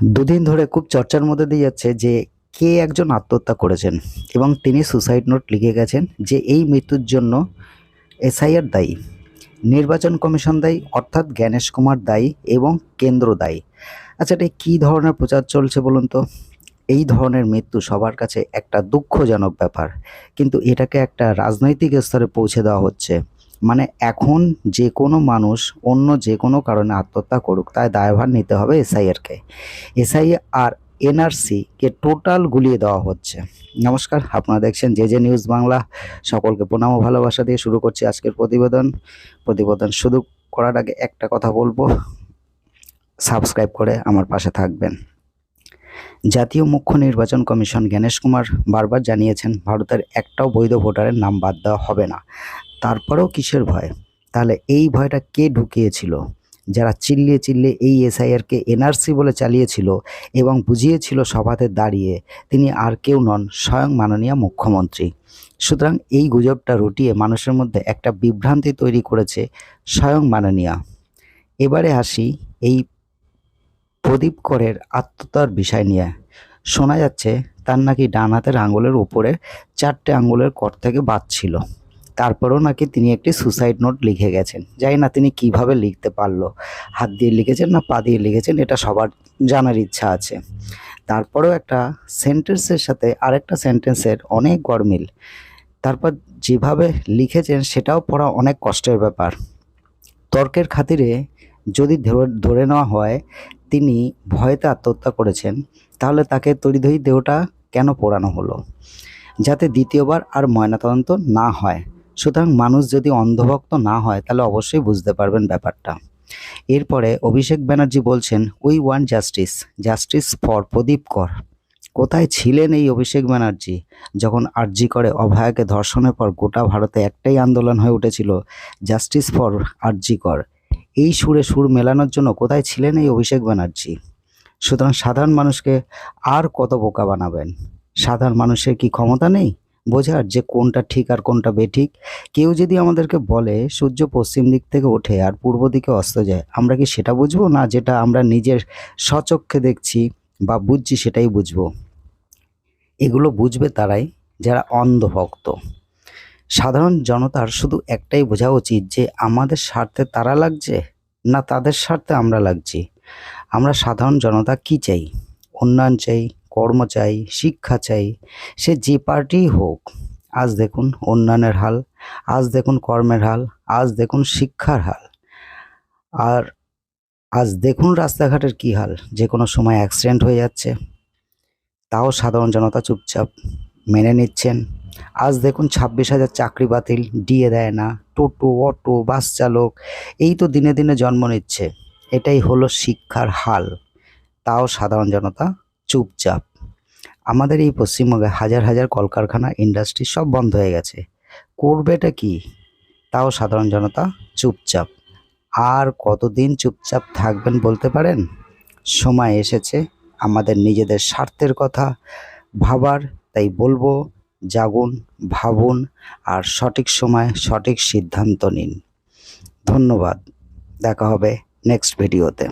দুদিন ধরে খুব চর্চার মধ্যে দিয়ে যাচ্ছে যে কে একজন আত্মহত্যা করেছেন এবং তিনি সুসাইড নোট লিখে গেছেন যে এই মৃত্যুর জন্য এসআইআর দায়ী, নির্বাচন কমিশন দায়ী, অর্থাৎ জ্ঞানেশ কুমার দায়ী এবং কেন্দ্র দায়ী। আচ্ছা এটা কী ধরনের প্রচার চলছে বলুন তো? এই ধরনের মৃত্যু সবার কাছে একটা দুঃখজনক ব্যাপার, কিন্তু এটাকে একটা রাজনৈতিক স্তরে পৌঁছে দেওয়া হচ্ছে। মানে এখন যে কোনো মানুষ অন্য যে কোনো কারণে আত্মহত্যা করুক তাই দায়ভার নিতে হবে এসআইআরকে এসআই আর এনআরসি কে টোটাল গুলিয়ে দেওয়া হচ্ছে। নমস্কার, আপনারা দেখছেন যে যে নিউজ বাংলা। সকলকে প্রণাম ভালোবাসা দিয়ে শুরু করছি আজকের প্রতিবেদন। প্রতিবেদন শুধু করার আগে একটা কথা বলব। সাবস্ক্রাইব করে আমার পাশে থাকবেন। জাতীয় মুখ্য নির্বাচন কমিশন জ্ঞানেশ কুমার বারবার জানিয়েছেন, ভারতের একটাও বৈধ ভোটারের নাম বাদ দেওয়া হবে না। তারপরেও কিসের ভয়? তাহলে এই ভয়টা কে ঢুকিয়েছিল? যারা চিল্লিয়ে চিল্লিয়ে এই এসআইআরকে এনআরসি বলে চালিয়েছিল এবং বুঝিয়েছিল সভাতে দাঁড়িয়ে, তিনি আর কেউ নন, স্বয়ং মাননীয় মুখ্যমন্ত্রী। সুতরাং এই গুজবটা রটিয়ে মানুষের মধ্যে একটা বিভ্রান্তি তৈরি করেছে স্বয়ং মাননীয়া। এবারে আসি এই প্রদীপ করের আত্মতার বিষয় নিয়ে। শোনা যাচ্ছে তার নাকি ডান হাতের আঙুলের উপরে চারটে আঙুলের কর থেকে বাদ ছিল। তারপরেও নাকি তিনি একটি সুসাইড নোট লিখে গেছেন। জানি না তিনি কীভাবে লিখতে পারল। হাত দিয়ে লিখেছেন না পা দিয়ে লিখেছেন, এটা সবার জানার ইচ্ছা আছে। তারপরেও একটা সেন্টেন্সের সাথে আরেকটা সেন্টেন্সের অনেক গরমিল তারপর যেভাবে লিখেছেন, সেটাও পড়া অনেক কষ্টের ব্যাপার। তর্কের খাতিরে যদি ধরে- নেওয়া হয়, তিনি ভয়েতে আত্মহত্যা করেছেন, তাহলে তাকে তরিদহি দেহটা কেন পোড়ানো হলো? যাতে দ্বিতীয়বার আর ময়নাতদন্ত না হয়। সুতরাং মানুষ যদি অন্ধভক্ত না হয়, তাহলে অবশ্যই বুঝতে পারবেন ব্যাপারটা। এরপরে অভিষেক ব্যানার্জি বলছেন we want justice justice for Pradip Kar. কোথায় ছিলেন এই অভিষেক ব্যানার্জি? যখন আরজি করে অভয়াকে ধর্ষণের পর গোটা ভারতে একটাই আন্দোলন হয়ে উঠেছিল জাস্টিস ফর আরজি কর। এই সুরে সুর মেলানোর জন্য কোথায় ছিলেন এই অভিষেক ব্যানার্জি? সুতরাং সাধারণ মানুষকে আর কত বোকা বানাবেন? সাধারণ মানুষের কি ক্ষমতা নেই? বোঝার যে কোনটা ঠিক আর কোনটা বেঠিক। কেউ যদি আমাদেরকে বলে, সূর্য পশ্চিম দিক থেকে ওঠে আর পূর্ব দিকে অস্ত যায়, আমরা কি সেটা বুঝব না যেটা আমরা নিজের স্বচক্ষে দেখছি বা বুঝছি সেটাই বুঝব? এগুলো বুঝবে তারাই যারা অন্ধভক্ত। সাধারণ জনতার শুধু একটাই বোঝা উচিত যে আমাদের স্বার্থে তারা লাগছে না তাদের স্বার্থে আমরা লাগছি? আমরা সাধারণ জনতা কি চাই? উন্নয়ন চাই কর্ম চাই, শিক্ষা চাই, সে যে পার্টিই হোক, আজ দেখুন উন্নয়নের হাল, আজ দেখুন কর্মের হাল, আজ দেখুন শিক্ষার হাল। আর আজ দেখুন রাস্তাঘাটের কি হাল, যে কোনো সময় অ্যাক্সিডেন্ট হয়ে যাচ্ছে। তাও সাধারণ জনতা চুপচাপ মেনে নিচ্ছেন। আজ দেখুন ছাব্বিশ হাজার চাকরি বাতিল, ডিএ দেয় না, টোটো, অটো, বাস চালক, এই তো দিনে দিনে জন্ম নিচ্ছে। এটাই হলো শিক্ষার হাল। তাও সাধারণ জনতা চুপচাপ। আমাদের এই পশ্চিমবঙ্গে হাজার হাজার কলকারখানা ইন্ডাস্ট্রি সব বন্ধ হয়ে গেছে। করবেটা কি? তাও সাধারণ জনতা চুপচাপ। আর কতদিন চুপচাপ থাকবেন বলতে পারেন? সময় এসেছে, আমাদের নিজেদের স্বার্থের কথা ভাবার, তাই বলব, জাগুন, ভাবুন, আর সঠিক সময় সঠিক সিদ্ধান্ত নিন। ধন্যবাদ। দেখা হবে নেক্সট ভিডিওতে